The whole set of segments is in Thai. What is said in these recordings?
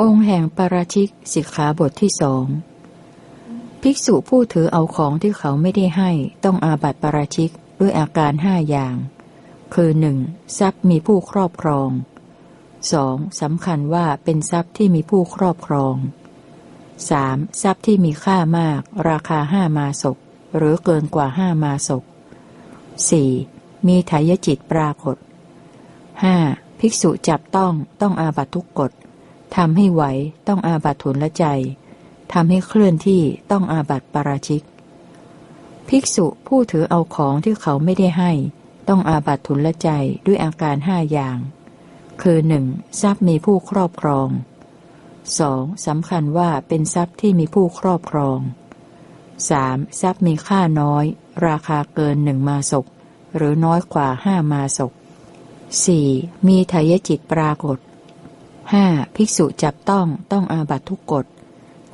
องค์แห่งปาราชิกสิกขาบทที่สองภิกษุผู้ถือเอาของที่เขาไม่ได้ให้ต้องอาบัติปาราชิกด้วยอาการห้าอย่าง คือหนึ่งทรัพย์มีผู้ครอบครองสองสำคัญว่าเป็นทรัพย์ที่มีผู้ครอบครองสามทรัพย์ที่มีค่ามาก ราคาห้ามาศก หรือเกินกว่าห้ามาศกสี่มีทายจิตปรากฏห้าภิกษุจับต้องต้องอาบัตทุกกฎ ทำให้ไหวต้องอาบัตทุนละใจทำให้เคลื่อนที่ต้องอาบัตปราชิก ภิกษุผู้ถือเอาของที่เขาไม่ได้ให้ ต้องอาบัตทุนละใจด้วยอาการห้าอย่าง คือหนึ่งทรัพย์มีผู้ครอบครองสองสำคัญว่าเป็นทรัพย์ที่มีผู้ครอบครองสามทรัพย์มีค่าน้อย ราคาเกินหนึ่งมาศกหรือน้อยกว่าห้ามาศกสี่มีทายจิตปรากฏ ห้าภิกษุจับต้องต้องอาบัตทุกกฎ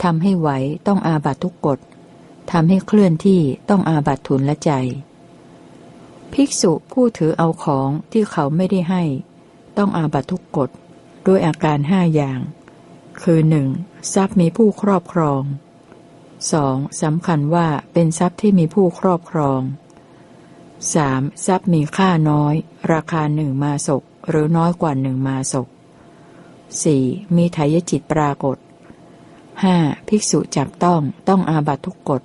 ทำให้ไหวต้องอาบัตทุกกฎทำให้เคลื่อนที่ต้องอาบัตทุนละใจ ภิกษุผู้ถือเอาของที่เขาไม่ได้ให้ ต้องอาบัตทุกกฎด้วยอาการห้าอย่าง คือหนึ่งทรัพย์มีผู้ครอบครองสองสำคัญว่าเป็นทรัพย์ที่มีผู้ครอบครองสามทรัพย์มีค่าน้อย ราคาหนึ่งมาศกหรือน้อยกว่าหนึ่งมาศก สี่มีทายจิตปรากฏห้าภิกษุจับต้องต้องอาบัตทุกกฎ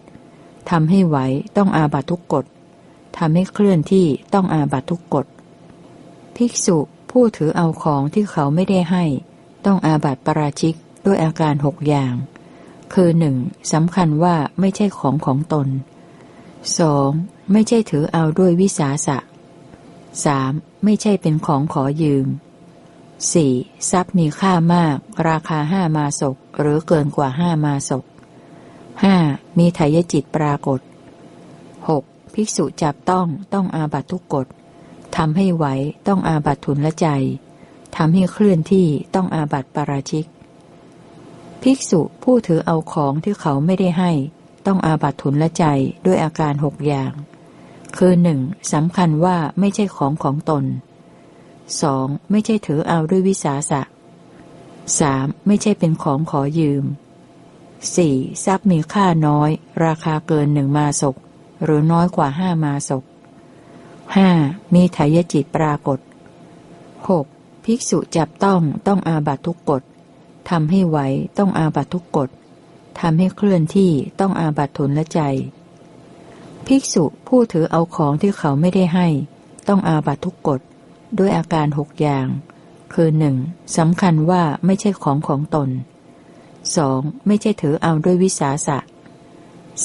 ทำให้ไหวต้องอาบัตทุกกฎทำให้เคลื่อนที่ต้องอาบัตทุกกฎภิกษุผู้ถือเอาของที่เขาไม่ได้ให้ ต้องอาบัตปราชิกด้วยอาการหกอย่าง คือหนึ่งสำคัญว่าไม่ใช่ของของตนสองไม่ใช่ถือเอาด้วยวิสาสะสามไม่ใช่เป็นของขอยืม สี่ทรัพย์มีค่ามาก ราคาห้ามาศก หรือเกินกว่าห้ามาศกห้ามีไถยจิตปรากฏหกภิกษุจับต้องต้องอาบัตทุกกฎทำให้ไหวต้องอาบัตทุนละใจทำให้เคลื่อนที่ต้องอาบัตปราชิก ภิกษุผู้ถือเอาของที่เขาไม่ได้ให้ ต้องอาบัตทุนละใจด้วยอาการหกอย่าง คือหนึ่งสำคัญว่าไม่ใช่ของของตน สองไม่ใช่ถือเอาด้วยวิสาสะสามไม่ใช่เป็นของขอยืมสี่ทรัพย์มีค่าน้อย ราคาเกินหนึ่งมาศก หรือน้อยกว่าห้ามาศกห้ามีทายจิตปรากฏหกภิกษุจับต้องต้องอาบัตทุกกฎทำให้ไหวต้องอาบัตทุกกฎทำให้เคลื่อนที่ต้องอาบัตทุนละใจ ภิกษุผู้ถือเอาของที่เขาไม่ได้ให้ ต้องอาบัตทุกกฎ ด้วยอาการหกอย่าง คือหนึ่งสำคัญว่าไม่ใช่ของของตนสองไม่ใช่ถือเอาด้วยวิสาสะ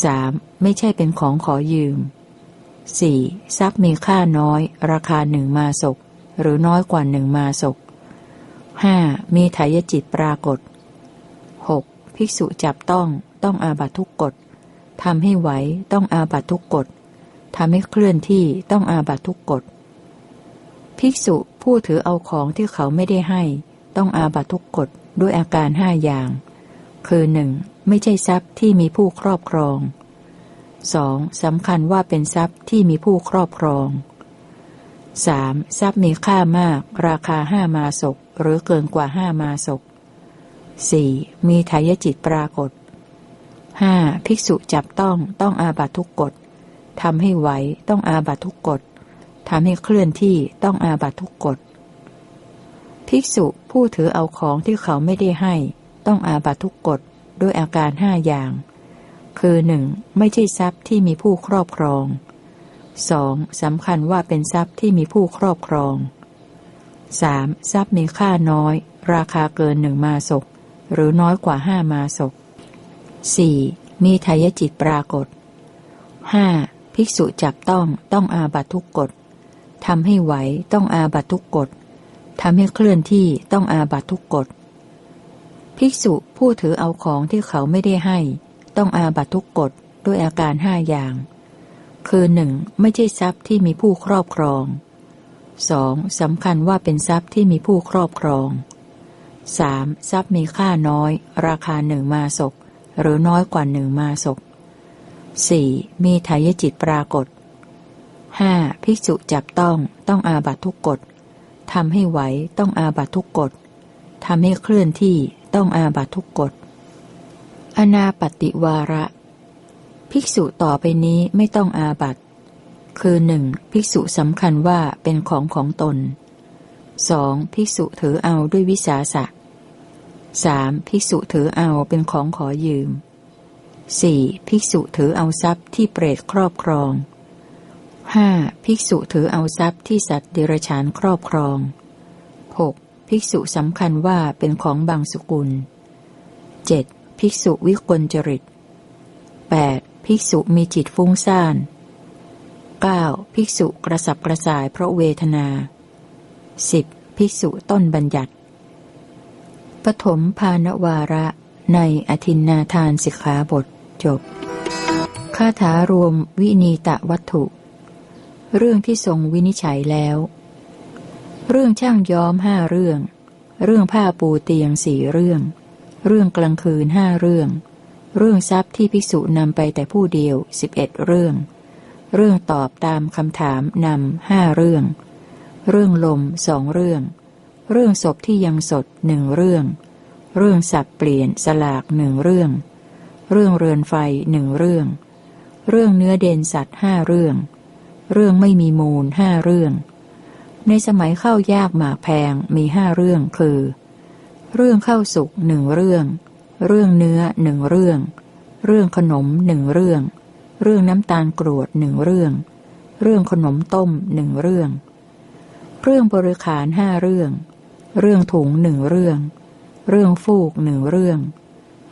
สามไม่ใช่เป็นของขอยืมสี่ทรัพย์มีค่าน้อย ราคาหนึ่งมาศก หรือน้อยกว่าหนึ่งมาศกห้ามีทายจิตปรากฏหกภิกษุจับต้องต้องอาบัตทุกกฎทำให้ไหวต้องอาบัตทุกกฎทำให้เคลื่อนที่ต้องอาบัตทุกกฎ ภิกษุผู้ถือเอาของที่เขาไม่ได้ให้ ต้องอาบัตทุกกฎด้วยอาการห้าอย่าง คือหนึ่งไม่ใช่ทรัพย์ที่มีผู้ครอบครองสองสำคัญว่าเป็นทรัพย์ที่มีผู้ครอบครองสามทรัพย์มีค่ามาก ราคาห้ามาศกหรือเกินกว่าห้ามาศกสี่มีทายจิตปรากฏห้าภิกษุจับต้องต้องอาบัตทุกกฎทำให้ไหวต้องอาบัตทุกกฎ ทำให้เคลื่อนที่ต้องอาบัตทุกกฎ ภิกษุผู้ถือเอาของที่เขาไม่ได้ให้ ต้องอาบัตทุกกฎด้วยอาการห้าอย่าง คือหนึ่งไม่ใช่ทรัพย์ที่มีผู้ครอบครองสองสำคัญว่าเป็นทรัพย์ที่มีผู้ครอบครองสามทรัพย์มีค่าน้อย ราคาเกินหนึ่งมาศกหรือน้อยกว่าห้ามาศกสี่มีทายจิตปรากฏห้าภิกษุจับต้องต้องอาบัตทุกกฎ ทำให้ไหวต้องอาบัตทุกกฎทำให้เคลื่อนที่ต้องอาบัตทุกกฎภิกษุผู้ถือเอาของที่เขาไม่ได้ให้ ต้องอาบัตทุกกฎด้วยอาการห้าอย่าง คือหนึ่งไม่ใช่ทรัพย์ที่มีผู้ครอบครองสองสำคัญว่าเป็นทรัพย์ที่มีผู้ครอบครองสามทรัพย์มีค่าน้อย ราคาหนึ่งมาศก หรือน้อยกว่าหนึ่งมาศกสี่มีทายจิตปรากฏ ห้าภิกษุจับต้องต้องอาบัตทุกกฎทำให้ไหวต้องอาบัตทุกกฎทำให้เคลื่อนที่ต้องอาบัตทุกกฎอนาปฏิวาระ ภิกษุต่อไปนี้ไม่ต้องอาบัตคือหนึ่งภิกษุสำคัญว่าเป็นของของตนสองภิกษุถือเอาด้วยวิสาสะสามภิกษุถือเอาเป็นของขอยืมสี่ภิกษุถือเอาทรัพย์ที่เปรตครอบครอง ห้าภิกษุถือเอาทรัพย์ที่สัตว์เดรัจฉานครอบครองหกภิกษุสำคัญว่าเป็นของบางสกุลเจ็ดภิกษุวิกลจริตแปดภิกษุมีจิตฟุ้งซ่านเก้าภิกษุกระสับกระส่ายเพราะเวทนาสิบภิกษุต้นบัญญัติ ปฐมภานวาระในอธินนาทานสิกขาบทจบคาถารวมวินีตะวัตถุ เรื่องที่ทรงวินิจฉัยแล้ว เรื่องช่างย้อมห้าเรื่อง เรื่องผ้าปูเตียงสี่เรื่อง เรื่องกลางคืนห้าเรื่อง เรื่องทรัพย์ที่ภิกษุนำไปแต่ผู้เดียวสิบเอ็ดเรื่อง เรื่องตอบตามคำถามนำห้าเรื่อง เรื่องลมสองเรื่อง เรื่องศพที่ยังสดหนึ่งเรื่อง เรื่องสับเปลี่ยนสลากหนึ่งเรื่อง เรื่องเรือนไฟหนึ่งเรื่อง เรื่องเนื้อเดนสัตว์ห้าเรื่อง เรื่องไม่มีมูลห้าเรื่อง ในสมัยเข้ายากหมากแพงมีห้าเรื่องคือ เรื่องเข้าสุกหนึ่งเรื่อง เรื่องเนื้อหนึ่งเรื่อง เรื่องขนมหนึ่งเรื่อง เรื่องน้ำตาลกรวดหนึ่งเรื่อง เรื่องขนมต้มหนึ่งเรื่อง เรื่องบริขารห้าเรื่อง เรื่องถุงหนึ่งเรื่อง เรื่องฟูกหนึ่งเรื่อง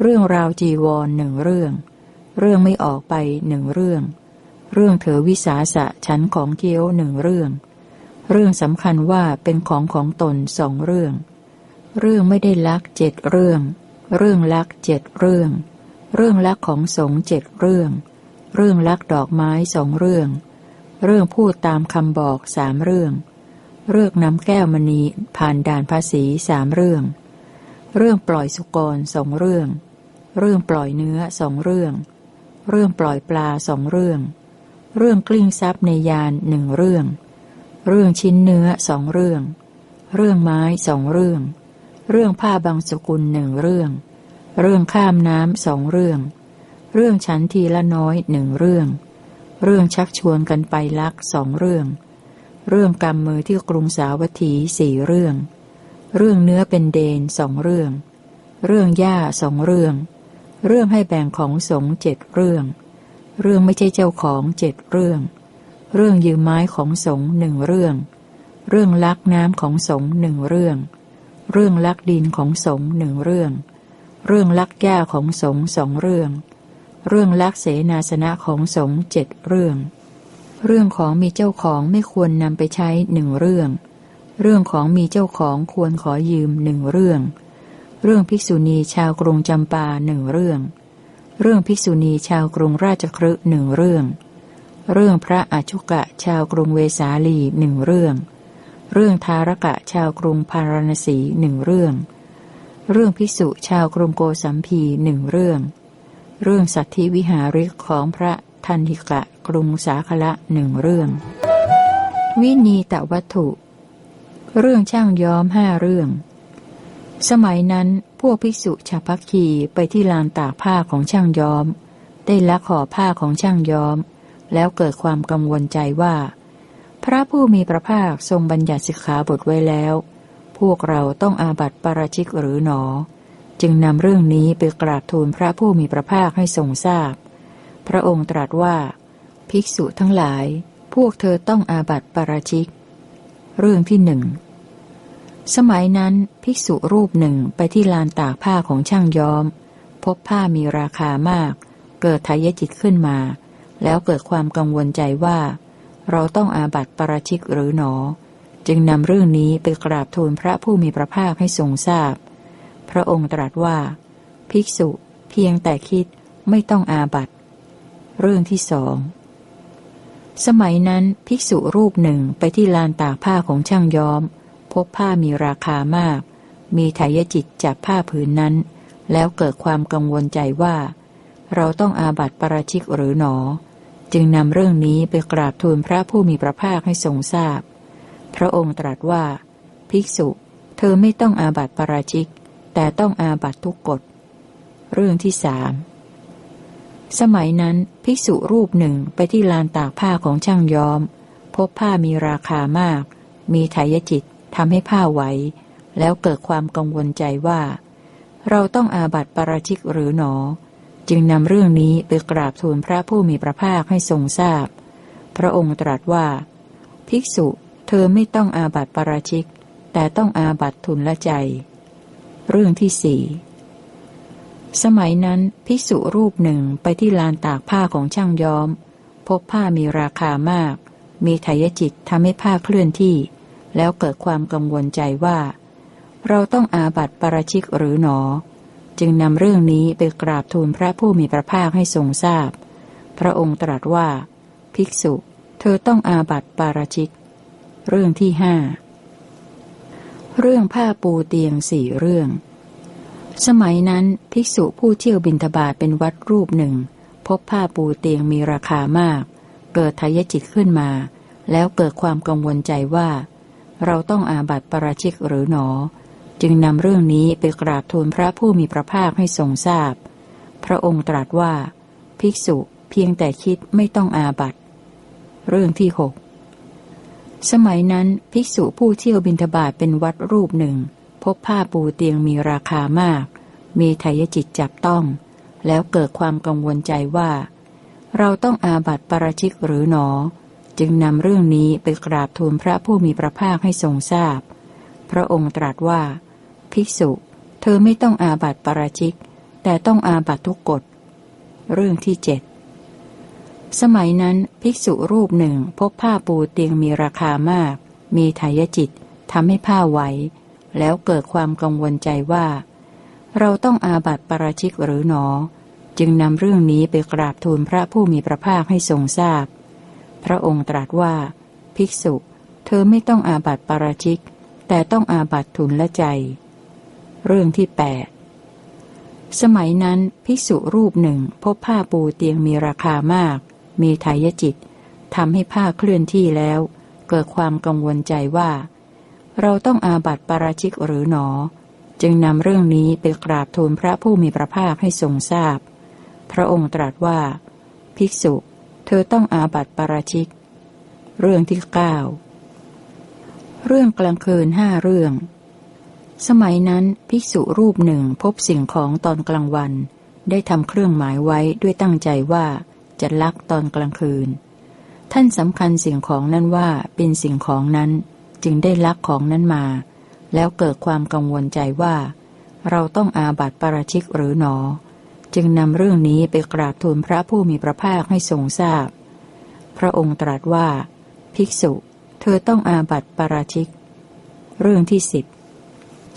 เรื่องราวจีวรหนึ่งเรื่อง เรื่องไม่ออกไปหนึ่งเรื่อง เรื่องเถอวิสาสะชั้นของเกี้ยวหนึ่งเรื่อง เรื่องสำคัญว่าเป็นของของตนสองเรื่อง เรื่องไม่ได้ลักเจ็ดเรื่อง เรื่องลักเจ็ดเรื่อง เรื่องลักของสงเจ็ดเรื่อง เรื่องลักดอกไม้สองเรื่อง เรื่องพูดตามคำบอกสามเรื่อง เรื่องนำแก้วมณีผ่านด่านภาษีสามเรื่อง เรื่องปล่อยสุกรสองเรื่อง เรื่องปล่อยเนื้อสองเรื่องเรื่องปล่อยปลาสองเรื่อง เรื่องกลิ้งซับในยานหนึ่งเรื่อง เรื่องชิ้นเนื้อสองเรื่อง เรื่องไม้สองเรื่อง เรื่องผ้าบางสกุลหนึ่งเรื่อง เรื่องข้ามน้ำสองเรื่อง เรื่องฉันทีละน้อยหนึ่งเรื่อง เรื่องชักชวนกันไปลักสองเรื่อง เรื่องกำมือที่กรุงสาวัตถีสี่เรื่อง เรื่องเนื้อเป็นเดนสองเรื่อง เรื่องหญ้าสองเรื่อง เรื่องให้แบ่งของสงเจ็ดเรื่อง เรื่องไม่ใช่เจ้าของเจ็ดเรื่อง เรื่องยืมไม้ของสงหนึ่งเรื่อง เรื่องลักน้ำของสงหนึ่งเรื่อง เรื่องลักดินของสงหนึ่งเรื่อง เรื่องลักหญ้าของสงสองเรื่อง เรื่องลักเสนาสนะของสงเจ็ดเรื่อง เรื่องของมีเจ้าของไม่ควรนำไปใช้หนึ่งเรื่อง เรื่องของมีเจ้าของควรขอยืมหนึ่งเรื่อง เรื่องภิกษุณีชาวกรุงจำปาหนึ่งเรื่อง เรื่องภิกษุณีชาวกรุงราชครึหนึ่งเรื่อง เรื่องพระอาชุกะชาวกรุงเวสาลีหนึ่งเรื่อง เรื่องทารกะชาวกรุงพาราณสีหนึ่งเรื่อง เรื่องภิกษุชาวกรุงโกสัมพีหนึ่งเรื่อง เรื่องสัตธิวิหาริกของพระทันทิกะกรุงสาคละหนึ่งเรื่อง วินีตวัตถุ เรื่องช่างย้อมห้าเรื่อง สมัยนั้น วกภิกษุชาวพักคีไปที่ลานตากผ้าของช่างย้อม ได้ลักห่อผ้าของช่างย้อม แล้วเกิดความกังวลใจว่า พระผู้มีพระภาคทรงบัญญัติสิกขาบทไว้แล้ว พวกเราต้องอาบัติปราชิกหรือหนอ จึงนำเรื่องนี้ไปกราบทูลพระผู้มีพระภาคให้ทรงทราบพพระองค์ตรัสว่า ภิกษุทั้งหลาย พวกเธอต้องอาบัติปราชิก เรื่องที่หนึ่ง สมัยนั้นภิกษุรูปหนึ่งไปที่ลานตากผ้าของช่างย้อม พบผ้ามีราคามาก เกิดทายจิตขึ้นมา แล้วเกิดความกังวลใจว่า เราต้องอาบัติปราชิกหรือหนอ จึงนำเรื่องนี้ไปกราบทูลพระผู้มีพระภาคให้ทรงทราบพพระองค์ตรัสว่า ภิกษุเพียงแต่คิดไม่ต้องอาบัติเรื่องที่สองสมัยนั้นภิกษุรูปหนึ่งไปที่ลานตากผ้าของช่างย้อม พบผ้ามีราคามาก มีไถยจิตจับผ้าผืนนั้น แล้วเกิดความกังวลใจว่า เราต้องอาบัติปราชิกหรือหนอ จึงนำเรื่องนี้ไปกราบทูลพระผู้มีพระภาคให้ทรงทราบพพระองค์ตรัสว่า ภิกษุ เธอไม่ต้องอาบัติปราชิก แต่ต้องอาบัติทุกกฎ เรื่องที่สามสมัยนั้นภิกษุรูปหนึ่งไปที่ลานตากผ้าของช่างย้อม พบผ้ามีราคามาก มีไถยจิต ทำให้ผ้าไหว แล้วเกิดความกังวลใจว่า เราต้องอาบัติปราชิกหรือหนอ จึงนำเรื่องนี้ไปกราบทูลพระผู้มีพระภาคให้ทรงทราบพพระองค์ตรัสว่า ภิกษุเธอไม่ต้องอาบัติปราชิก แต่ต้องอาบัติทุนละใจ เรื่องที่สี่สมัยนั้นภิกษุรูปหนึ่งไปที่ลานตากผ้าของช่างย้อม พบผ้ามีราคามาก มีไถยจิตทำให้ผ้าเคลื่อนที่ แล้วเกิดความกังวลใจว่า เราต้องอาบัติปราชิกหรือหนอ จึงนำเรื่องนี้ไปกราบทูลพระผู้มีพระภาคให้ทรงทราบพพระองค์ตรัสว่า ภิกษุ เธอต้องอาบัติปาราชิก เรื่องที่ห้าเรื่องผ้าปูเตียงสี่เรื่อง สมัยนั้นภิกษุผู้เที่ยวบินทบาทเป็นวัดรูปหนึ่ง พบผ้าปูเตียงมีราคามาก เกิดทายจิตขึ้นมา แล้วเกิดความกังวลใจว่า เราต้องอาบัติปราชิกหรือหนอ จึงนำเรื่องนี้ไปกราบทูลพระผู้มีพระภาคให้ทรงทราบพพระองค์ตรัสว่า ภิกษุเพียงแต่คิดไม่ต้องอาบัติ เรื่องที่หกสมัยนั้นภิกษุผู้เที่ยวบินทบาทเป็นวัดรูปหนึ่ง พบผ้าปูเตียงมีราคามาก มีไถยจิตจับต้อง แล้วเกิดความกังวลใจว่า เราต้องอาบัติปราชิกหรือหนอ จึงนำเรื่องนี้ไปกราบทูลพระผู้มีพระภาคให้ทรงทราบพพระองค์ตรัสว่า ภิกษุ เธอไม่ต้องอาบัติปราชิก แต่ต้องอาบัติทุกกฎ เรื่องที่เจ็ดสมัยนั้นภิกษุรูปหนึ่งพบผ้าปูเตียงมีราคามาก มีไถยจิตทำให้ผ้าไหว แล้วเกิดความกังวลใจว่า เราต้องอาบัติปราชิกหรือหนอ จึงนำเรื่องนี้ไปกราบทูลพระผู้มีพระภาคให้ทรงทราบพ พระองค์ตรัสว่า ภิกษุ เธอไม่ต้องอาบัติปาราชิก แต่ต้องอาบัติทุนละใจ เรื่องที่แปดสมัยนั้นภิกษุรูปหนึ่งพบผ้าปูเตียงมีราคามาก มีทายจิตทำให้ผ้าเคลื่อนที่แล้ว เกิดความกังวลใจว่า เราต้องอาบัติปาราชิกหรือหนอ จึงนำเรื่องนี้ไปกราบทูลพระผู้มีพระภาคให้ทรงทราบพพระองค์ตรัสว่า ภิกษุเเธอต้องอาบัติปาราชิก เรื่องที่เก้าเรื่องกลางคืนห้าเรื่อง สมัยนั้นภิกษุรูปหนึ่งพบสิ่งของตอนกลางวัน ได้ทำเครื่องหมายไว้ด้วยตั้งใจว่าจะลักตอนกลางคืน ท่านสำคัญสิ่งของนั้นว่าเป็นสิ่งของนั้นจึงได้ลักของนั้นมา แล้วเกิดความกังวลใจว่า เราต้องอาบัติปราชิกหรือหนอ จึงนำเรื่องนี้ไปกราบทูลพระผู้มีพระภาคให้ทรงทราบพพระองค์ตรัสว่า ภิกษุ เธอต้องอาบัติปราชิก เรื่องที่สิบ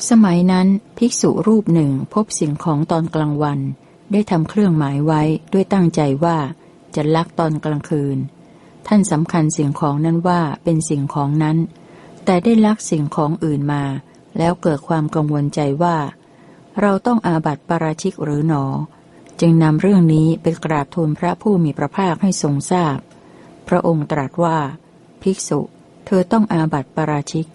สมัยนั้นภิกษุรูปหนึ่งพบสิ่งของตอนกลางวัน ได้ทำเครื่องหมายไว้ด้วยตั้งใจว่าจะลักตอนกลางคืน ท่านสำคัญสิ่งของนั้นว่าเป็นสิ่งของนั้น แต่ได้ลักสิ่งของอื่นมา แล้วเกิดความกังวลใจว่า เราต้องอาบัติปราชิกหรือหนอ จึงนำเรื่องนี้ไปกราบทูลพระผู้มีพระภาคให้ทรงทราบพพระองค์ตรัสว่า ภิกษุ เธอต้องอาบัติปราชิก